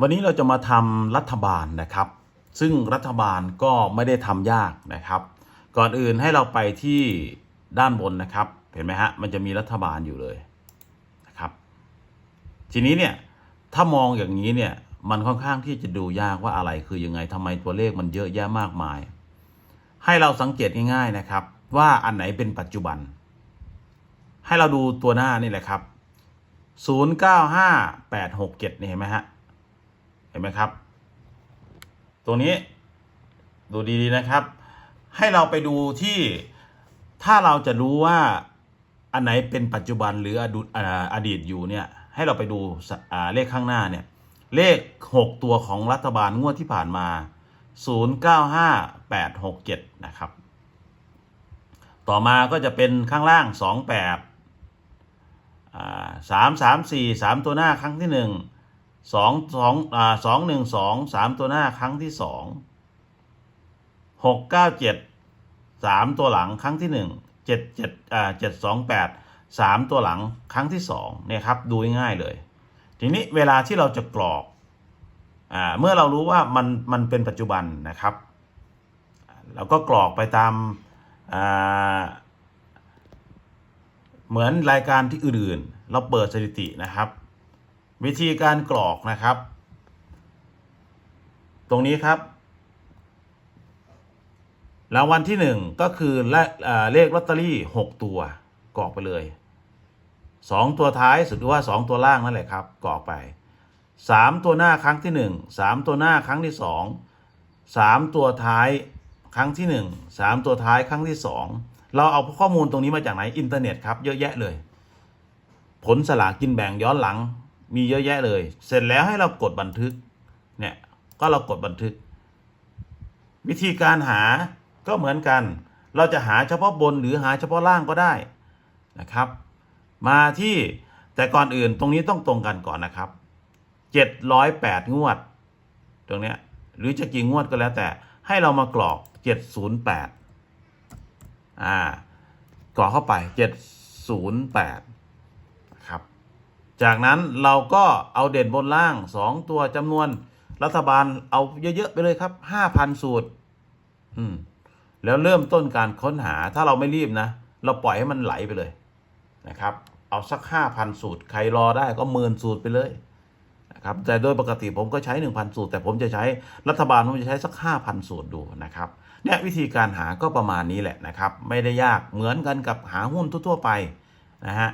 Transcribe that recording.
วันนี้เราจะมาทำรัฐบาลนะครับ ซึ่งรัฐบาลก็ไม่ได้ทำยากนะครับ ก่อนอื่นให้เราไปที่ด้านบนนะครับ เห็นไหมฮะ มันจะมีรัฐบาลอยู่เลยนะครับ ทีนี้เนี่ย ถ้ามองอย่างนี้เนี่ย มันค่อนข้างที่จะดูยากว่าอะไรคือยังไงทำไมตัวเลขมันเยอะแยะมากมาย ให้เราสังเกตง่ายๆนะครับ ว่าอันไหนเป็นปัจจุบัน ให้เราดูตัวหน้านี่แหละครับ 095867นี่เห็นไหมฮะ ห็นไหมครับ ตรงนี้ดูดีๆนะครับ ให้เราไปดูที่ถ้าเราจะรู้ว่าอันไหนเป็นปัจจุบันหรืออดุอดีตอยู่เนี่ยให้เราไปดูเลขข้างหน้าเนี่ยเลข 6 ตัวของรัฐบาลงวดที่ผ่านมา 095867 นะครับ ต่อมาก็จะเป็นข้างล่าง 28อ่า3 3 4 3 ตัวหน้าครั้งที่ 1 สองสองอ่าสองหนึ่งสองสามตัวหน้าครั้งที่สองหกเก้าเจ็ดสามตัวหลังครั้งที่หนึ่งเจ็ดเจ็ดอ่าเจ็ดสองแปดสามตัวหลังครั้งที่สองเนี่ยครับดูง่ายเลย ทีนี้เวลาที่เราจะกรอกอ่าเมื่อเรารู้ว่ามันมันเป็นปัจจุบันนะครับเราก็กรอกไปตามอ่าเหมือนรายการที่อื่นๆ เราเปิดสถิตินะครับ วิธีการกรอกนะครับ ตรงนี้ครับรางวัลที่หนึ่งก็คือเลขอ่าเลขลอตเตอรี่หกตัวกรอกไปเลยสองตัวท้ายสุดว่าสองตัวล่างนั่นแหละครับกรอกไปสามตัวหน้าครั้งที่หนึ่งสามตัวหน้าครั้งที่สองสามตัวท้ายครั้งที่หนึ่งสามตัวท้ายครั้งที่สองเราเอาข้อมูลตรงนี้มาจากไหนอินเทอร์เน็ตครับเยอะแยะเลย ผลสลากกินแบ่งย้อนหลัง มีเยอะแยะเลย เสร็จแล้วให้เรากดบันทึก เนี่ย ก็เรากดบันทึก วิธีการหาก็เหมือนกัน เราจะหาเฉพาะบนหรือหาเฉพาะล่างก็ได้นะครับ มาที่แต่ก่อนอื่นตรงนี้ต้องตรงกันก่อนนะครับ 708 งวด ตรงเนี้ยหรือจะกี่งวดก็แล้วแต่ให้เรามากรอก 708 อ่ากรอกเข้าไป 708 จากนั้นเราก็เอาเด่นบนล่าง 2 ตัวจำนวนรัฐบาลเอาเยอะ ๆ ไปเลยครับ 5,000 สูตร อืม แล้วเริ่มต้นการค้นหาถ้าเราไม่รีบนะ เราปล่อยให้มันไหลไปเลยนะครับ เอาสัก 5,000 สูตร ใครรอได้ก็หมื่นสูตรไปเลยนะครับ แต่โดยปกติผมก็ใช้ 1,000 สูตร แต่ผมจะใช้รัฐบาลผมจะใช้สัก 5,000 สูตรดูนะครับเนี่ยวิธีการหาก็ประมาณนี้แหละนะครับ ไม่ได้ยากเหมือนกันกับหาหุ้นทั่ว ๆ ไปนะฮะ